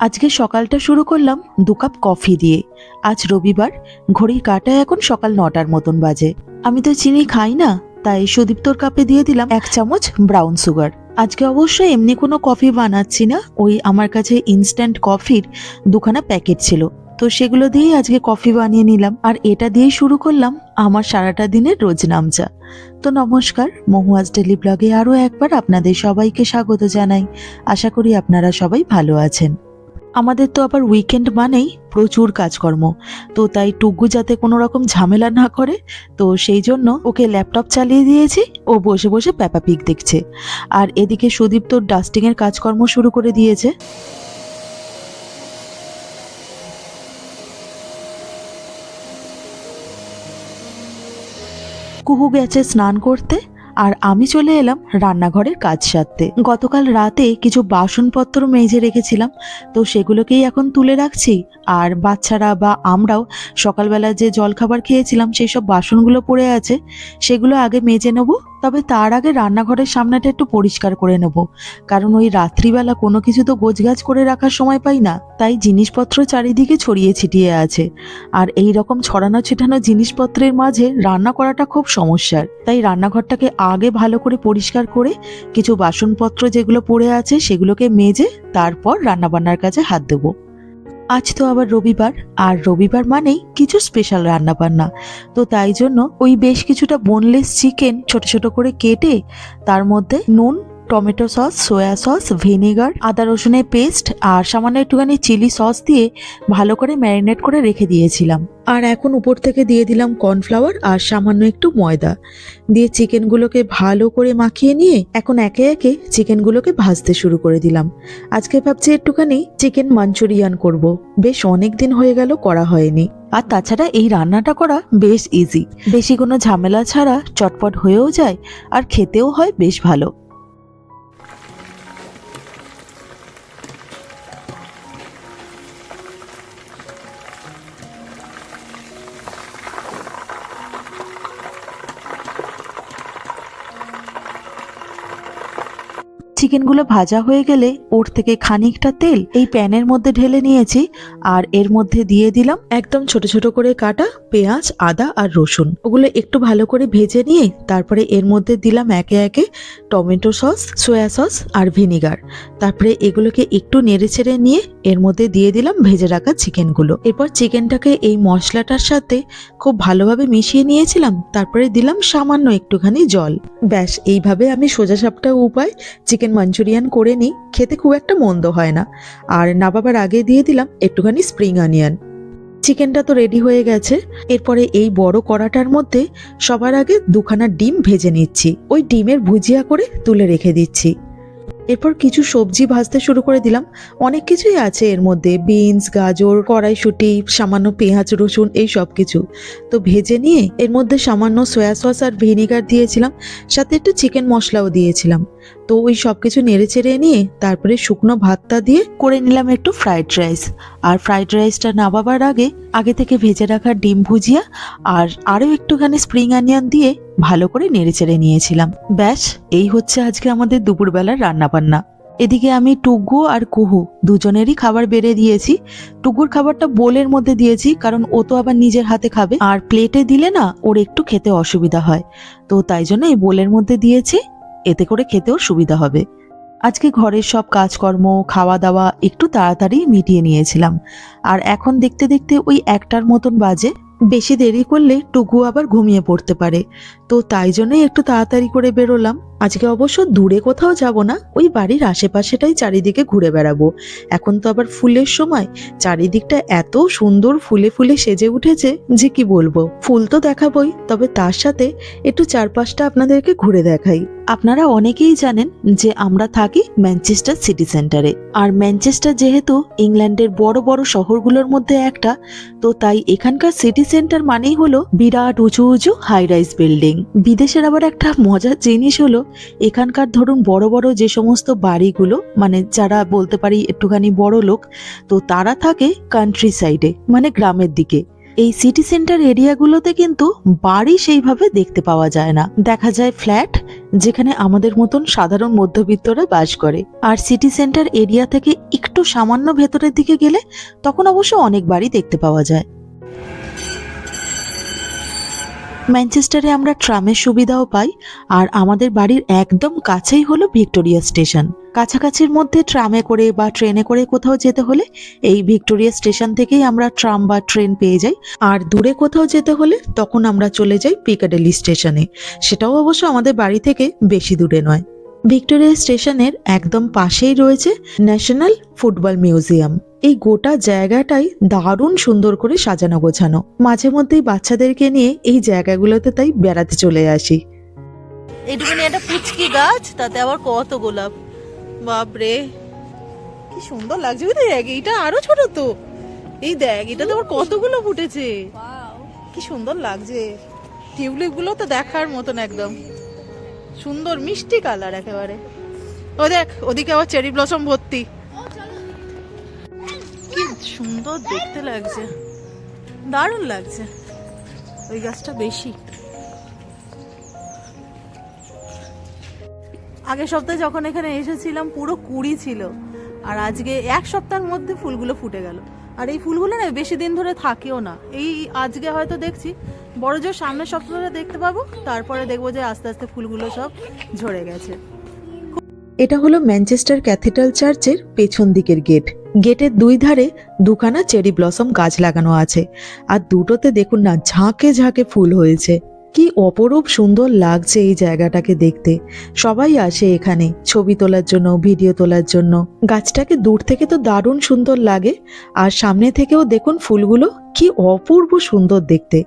আজকে সকালটা শুরু করলাম দু কাপ কফি দিয়ে। আজ রবিবার, ঘড়ির কাটায় এখন সকাল নটার মতন বাজে। আমি তো চিনি খাই না, তাই সুদীপ্তর কাপে দিয়ে দিলাম এক চামচ ব্রাউন সুগার। আজকে অবশ্য এমনি কোনো কফি বানাচ্ছি না, ওই আমার কাছে ইনস্ট্যান্ট কফির দুখানা প্যাকেট ছিল। তো সেগুলো দিয়েই আজকে কফি বানিয়ে নিলাম। আর এটা দিয়েই শুরু করলাম আমার সারাটা দিনের রোজ নামচা তো নমস্কার, মহুয়াজ ডেলি ব্লগে আরও একবার আপনাদের সবাইকে স্বাগত জানাই। আশা করি আপনারা সবাই ভালো আছেন। আমাদের তো আবার উইকেন্ড মানেই প্রচুর কাজকর্ম। তো তাই টুকু যাতে কোনো রকম ঝামেলা না করে, তো সেই জন্য ওকে ল্যাপটপ চালিয়ে দিয়েছি, ও বসে বসে প্যাপা পিক দেখছে। আর এদিকে সুদীপ তোর ডাস্টিংয়ের কাজকর্ম শুরু করে দিয়েছে। কুহু গেছে স্নান করতে। আর আমি চলে এলাম রান্নাঘরের কাজ সারতে। গতকাল রাতে কিছু বাসনপত্র মেজে রেখেছিলাম, তো সেগুলোকেই এখন তুলে রাখছি। আর বাচ্চারা বা আমরাও সকালবেলা যে জলখাবার খেয়েছিলাম সেই সব বাসনগুলো পড়ে আছে, সেগুলো আগে মেজে নেব। তবে তার আগে রান্নাঘরের সামনেটা একটু পরিষ্কার করে নেব। কারণ ওই রাত্রিবেলা কোনো কিছু তো গোছগাছ করে রাখার সময় পাই না, তাই জিনিসপত্র চারিদিকে ছড়িয়ে ছিটিয়ে আছে। আর এই রকম ছড়ানো ছিটানো জিনিসপত্রের মাঝে রান্না করাটা খুব সমস্যার। তাই রান্নাঘরটাকে আগে ভালো করে পরিষ্কার করে কিছু বাসনপত্র যেগুলো পড়ে আছে সেগুলোকে মেজে তারপর রান্নাবান্নার কাজে হাত দেবো। আজ তো আবার রবিবার, আর রবিবার মানেই কিছু স্পেশাল রান্না বান্না তো তাই জন্য ওই বেশ কিছুটা বোনলেস চিকেন ছোট ছোট করে কেটে তার মধ্যে নুন tomato sauce, soy sauce, vinegar, আদা রসুনের পেস্ট আর সামান্য একটুখানি চিলি সস দিয়ে ভালো করে ম্যারিনেট করে রেখে দিয়েছিলাম। আর এখন উপর থেকে দিয়ে দিলাম কর্নফ্লাওয়ার আর সামান্য একটু ময়দা। দিয়ে চিকেনগুলোকে ভালো করে মাখিয়ে নিয়ে এখন একে একে চিকেনগুলোকে ভাজতে শুরু করে দিলাম। আজকে ভাবছি একটুখানি চিকেন মাঞ্চুরিয়ান করব। বেশ অনেক দিন হয়ে গেল করা হয়নি। আর তাছাড়া এই রান্নাটা করা বেশ ইজি বেশি কোনো ঝামেলা ছাড়া চটপট হয়েও যায় আর খেতেও হয় বেশ ভালো। চিকেনগুলো ভাজা হয়ে গেলে ওর থেকে খানিকটা তেল এই প্যানের মধ্যে ঢেলে নিয়েছি আর এর মধ্যে দিয়ে দিলাম একদম ছোট ছোট করে কাটা পেঁয়াজ, আদা আর রসুন। ওগুলো একটু ভালো করে ভেজে নিয়ে তারপরে এর মধ্যে দিলাম একে একে টমেটো সস, সয়া সস আর ভিনিগার। তারপরে এগুলোকে একটু নেড়ে ছেড়ে নিয়ে এর মধ্যে দিয়ে দিলাম ভেজে রাখা চিকেনগুলো। এরপর চিকেনটাকে এই মশলাটার সাথে খুব ভালোভাবে মিশিয়ে নিয়েছিলাম, তারপরে দিলাম সামান্য একটুখানি জল। ব্যাস, এইভাবে আমি সোজাসাপটা উপায় চিকেন মাঞ্চুরিয়ান করে নিই, খেতে খুব একটা মন্দ হয় না। আর নাবাবার আগে দিয়ে দিলাম একটুখানি স্প্রিং অনিয়ন। চিকেনটা তো রেডি হয়ে গেছে। এরপরে এই বড় কড়াটার মধ্যে সবার আগে দুখানা ডিম ভেজে নিচ্ছি। ওই ডিমের ভুজিয়া করে তুলে রেখে দিচ্ছি। এরপর কিছু সবজি ভাজতে শুরু করে দিলাম। অনেক কিছুই আছে এর মধ্যে। বিনস, গাজর, কড়াইশুটি, সামান্য পেঁয়াজ, রসুন, এই সব কিছু। তো ভেজে নিয়ে এর মধ্যে সামান্য সয়া সস আর ভিনিগার দিয়েছিলাম। সাথে একটু চিকেন মশলাও দিয়েছিলাম। তো ওই সব কিছু নেড়ে চেড়ে নিয়ে তারপরে শুকনো ভাতটা দিয়ে করে নিলাম একটু ফ্রাইড রাইস আর ফ্রাইড রাইসটা নামাবার আগে আগে থেকে ভেজে রাখা ডিম ভুজিয়া আর আরও একটুখানি স্প্রিং অনিয়ন দিয়ে ভালো করে নেড়ে চেড়ে নিয়েছিলাম। ব্যাস, এই হচ্ছে আজকে আমাদের দুপুরবেলার রান্নাবান্না। এদিকে আমি টুগু আর কুহু দুজনেরই খাবার বেড়ে দিয়েছি। টুকুর খাবারটা বোলের মধ্যে দিয়েছি, কারণ ও তো আবার নিজের হাতে খাবে। আর প্লেটে দিলে না, ওর একটু খেতে অসুবিধা হয়। তো তাই জন্য এই বোলের মধ্যে দিয়েছি। এতে করে খেতেও সুবিধা হবে। আজকে ঘরের সব কাজকর্ম খাওয়া দাওয়া একটু তাড়াতাড়ি মিটিয়ে নিয়েছিলাম। আর এখন দেখতে দেখতে ওই একটার মতন বাজে, বেশি দেরি করলে টুকু আবার ঘুমিয়ে পড়তে পারে। তো তাই জন্যই একটু তাড়াতাড়ি করে বেরোলাম। আজকে অবশ্য দূরে কোথাও যাব না, ওই বাড়ির আশেপাশেটাই চারিদিকে ঘুরে বেড়াবো। এখন তো আবার ফুলের সময়, চারিদিকটা এত সুন্দর ফুলে ফুলে সেজে উঠেছে যে কি বলব? ফুল তো দেখাবই, তবে তার সাথে একটু চারপাশটা আপনাদেরকে ঘুরে দেখাই। আপনারা অনেকেই জানেন যে আমরা থাকি ম্যানচেস্টার সিটি সেন্টারে। আর ম্যানচেস্টার যেহেতু ইংল্যান্ডের বড় বড় শহরগুলোর মধ্যে একটা, তো তাই এখানকার সিটি সেন্টার মানেই হলো বিরাট উঁচু উঁচু হাই রাইজ বিল্ডিং বিদেশের আবার একটা মজার জিনিস হলো এখানকার ধরুন বড় বড় যে সমস্ত বাড়িগুলো মানে যারা বলতে পারি একটুখানি বড় লোক, তো তারা থাকে কান্ট্রি সাইডে মানে গ্রামের দিকে। এই সিটি সেন্টার এরিয়াগুলোতে কিন্তু বাড়ি সেইভাবে দেখতে পাওয়া যায় না। দেখা যায় ফ্ল্যাট যেখানে আমাদের মতন সাধারণ মধ্যবিত্তরা বাস করে। আর সিটি সেন্টার এরিয়া থেকে একটু সামান্য ভেতরের দিকে গেলে তখন অবশ্য অনেক বাড়ি দেখতে পাওয়া যায়। ম্যানচেস্টারে আমরা ট্রামের সুবিধাও পাই, আর আমাদের বাড়ির একদম কাছেই হলো ভিক্টোরিয়া স্টেশন। কাছাকাছির মধ্যে ট্রামে করে বা ট্রেনে করে কোথাও যেতে হলে এই ভিক্টোরিয়া স্টেশন থেকেই আমরা ট্রাম বা ট্রেন পেয়ে যাই, আর দূরে কোথাও যেতে হলে তখন আমরা চলে যাই পিকাডেলি স্টেশনে। সেটাও অবশ্য আমাদের বাড়ি থেকে বেশি দূরে নয়। ভিক্টোরিয়া স্টেশনের একদম পাশেই রয়েছে ন্যাশনাল ফুটবল মিউজিয়াম। এই গোটা জায়গাটাই দারুণ সুন্দর করে সাজানো গোছানো। মাঝে মধ্যেই বাচ্চাদেরকে নিয়ে এই জায়গাগুলোতে তাই বেড়াতে চলে আসি। এইটুকুনি একটা পুচকি গাছ, তাতে আবার কত গোলাপ। বাপরে, কি সুন্দর লাগছে। ওই দেখ, এইটা আরও ছোট তো। এই দেখ এটা তো আবার কতগুলো ফুটেছে। কি সুন্দর লাগছে। টিউলিপগুলো তো দেখার মতন একদম। সুন্দর মিষ্টি কালার একেবারে। ও দেখ, ওদিকে আবার চেরি ব্লসম ভর্তি। সুন্দর দেখতে লাগছে। দারুণ লাগছে। ওই গাছটা বেশি। আগের সপ্তাহে যখন এখানে এসেছিলাম, পুরো কুড়ি ছিল। আর আজকে এক সপ্তাহের মধ্যে ফুলগুলো ফুটে গেল। আর এই ফুলগুলো না, বেশি দিন ধরে থাকেও না। এই আজকে হয়তো দেখছি, বড় জোর সামনের সপ্তাহে দেখতে পাবো। তারপরে দেখব যে আস্তে আস্তে ফুলগুলো সব ঝরে গেছে। এটা হলো ম্যানচেস্টার ক্যাথিড্রাল চার্চের পেছন দিকের গেট। গেটের দুই ধারে দুখানা চেরি ব্লসম গাছ লাগানো আছে। আর দুটোতে দেখুন না, ঝাঁকে ঝাঁকে ফুল হয়েছে। কি অপরূপ সুন্দর লাগছে এই জায়গাটাকে দেখতে। সবাই আসে এখানে ছবি তোলার জন্য, ভিডিও তোলার জন্য। গাছটাকে দূর থেকে তো দারুণ সুন্দর লাগে। আর সামনে থেকেও দেখুন ফুলগুলো, কি অপূর্ব সুন্দর দেখতে।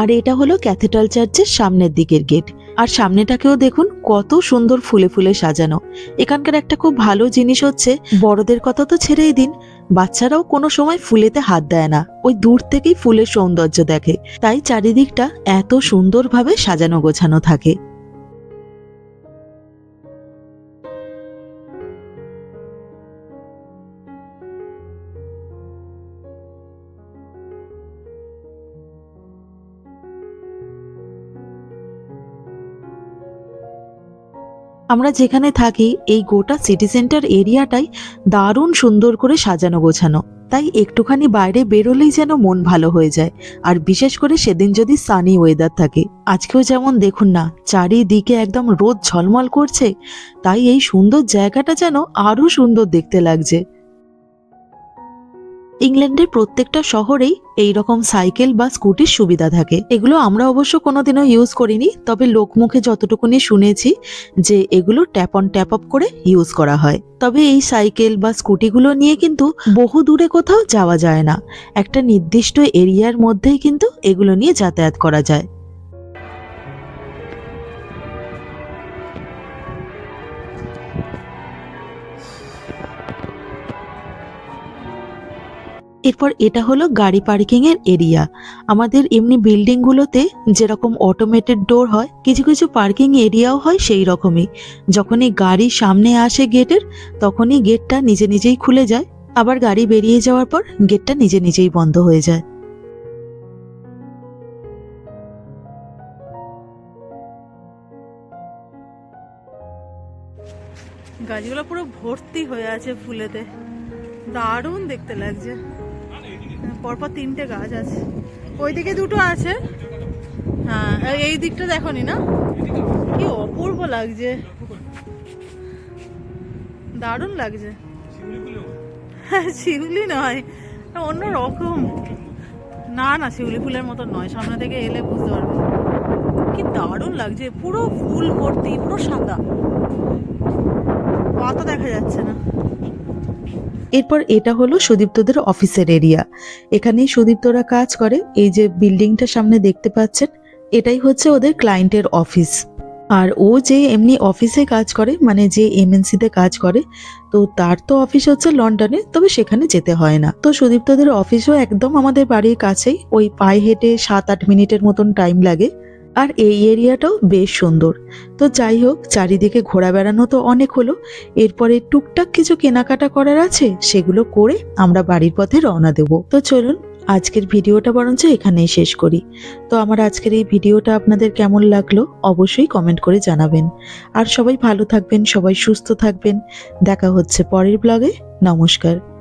আর এটা হলো ক্যাথেড্রাল চার্চের সামনের দিকের গেট। আর সামনেটাকেও দেখুন, কত সুন্দর ফুলে ফুলে সাজানো। এখানকার একটা খুব ভালো জিনিস হচ্ছে, বড়দের কথা তো ছেড়েই দিন, বাচ্চারাও কোনো সময় ফুলেতে হাত দেয় না। ওই দূর থেকেই ফুলের সৌন্দর্য দেখে। তাই চারিদিকটা এত সুন্দরভাবে সাজানো গোছানো থাকে। আমরা যেখানে থাকি, এই গোটা সিটি সেন্টার এরিয়াটাই দারুণ সুন্দর করে সাজানো গোছানো। তাই একটুখানি বাইরে বেরোলেই যেন মন ভালো হয়ে যায়। আর বিশেষ করে সেদিন যদি সানি ওয়েদার থাকে। আজকেও যেমন দেখুন না, চারিদিকে একদম রোদ ঝলমল করছে, তাই এই সুন্দর জায়গাটা যেন আরও সুন্দর দেখতে লাগছে। ইংল্যান্ডের প্রত্যেকটা শহরেই এই রকম সাইকেল বা স্কুটির সুবিধা থাকে। এগুলো আমরা অবশ্য কোনোদিনও ইউজ করিনি, তবে লোকমুখে যতটুকুনি শুনেছি যে এগুলো ট্যাপ অন ট্যাপ আপ করে ইউজ করা হয়। তবে এই সাইকেল বা স্কুটিগুলো নিয়ে কিন্তু বহু দূরে কোথাও যাওয়া যায় না। একটা নির্দিষ্ট এরিয়ার মধ্যেই কিন্তু এগুলো নিয়ে যাতায়াত করা যায়। এরপর এটা হলো গাড়ি পার্কিং এর এরিয়া আমাদের এমনি বিল্ডিং গুলোতে যেরকম অটোমেটেড ডোর হয়, কিছু কিছু পার্কিং এরিয়াও হয় সেই রকমই। যখনই গাড়ি সামনে আসে গেটের তখনই গেটটা নিজে নিজেই খুলে যায়। আবার গাড়ি বেরিয়ে যাওয়ার পর গেটটা নিজে নিজেই বন্ধ হয়ে যায়। গাছগুলো পুরো ভর্তি হয়ে আছে ফুলেতে। দারুণ দেখতে লাগছে। পরপর তিনটে গাছ আছে। ওইদিকে দুটো আছে। হ্যাঁ এই- দিকটা দেখনি না? কি অপূর্ব লাগছে। দারুণ লাগছে। শিউলি নয়। অন্য রকম না না, শিউলি ফুলের মতো নয়। সামনে থেকে এলে বুঝতে পারবে। কি দারুণ লাগছে। পুরো ফুল ভর্তি, পুরো সাদা। পাতা দেখা যাচ্ছে না। এরপর এটা হলো সুদীপ্তদের অফিসের এরিয়া। এখানেই সুদীপ্তরা কাজ করে। এই যে বিল্ডিংটা সামনে দেখতে পাচ্ছেন, এটাই হচ্ছে ওদের ক্লায়েন্টের অফিস। আর ও যে এমনি অফিসে কাজ করে মানে যে এমএনসিতে কাজ করে, তো তার তো অফিস হচ্ছে লন্ডনে, তবে সেখানে যেতে হয় না। তো সুদীপ্তদের অফিসও একদম আমাদের বাড়ির কাছেই, ওই পায়ে হেঁটে সাত আট মিনিটের মতন টাইম লাগে। আর এই এরিয়াটাও বেশ সুন্দর। তো যাই হোক, চারিদিকে ঘোরা বেড়ানো তো অনেক হলো। এরপরে টুকটাক কিছু কেনাকাটা করার আছে, সেগুলো করে আমরা বাড়ির পথে রওনা দেব। তো চলুন, আজকের ভিডিওটা বরঞ্চ এখানেই শেষ করি। তো আমার আজকের এই ভিডিওটা আপনাদের কেমন লাগল, অবশ্যই কমেন্ট করে জানাবেন। আর সবাই ভালো থাকবেন, সবাই সুস্থ থাকবেন। দেখা হচ্ছে পরের ব্লগে। নমস্কার।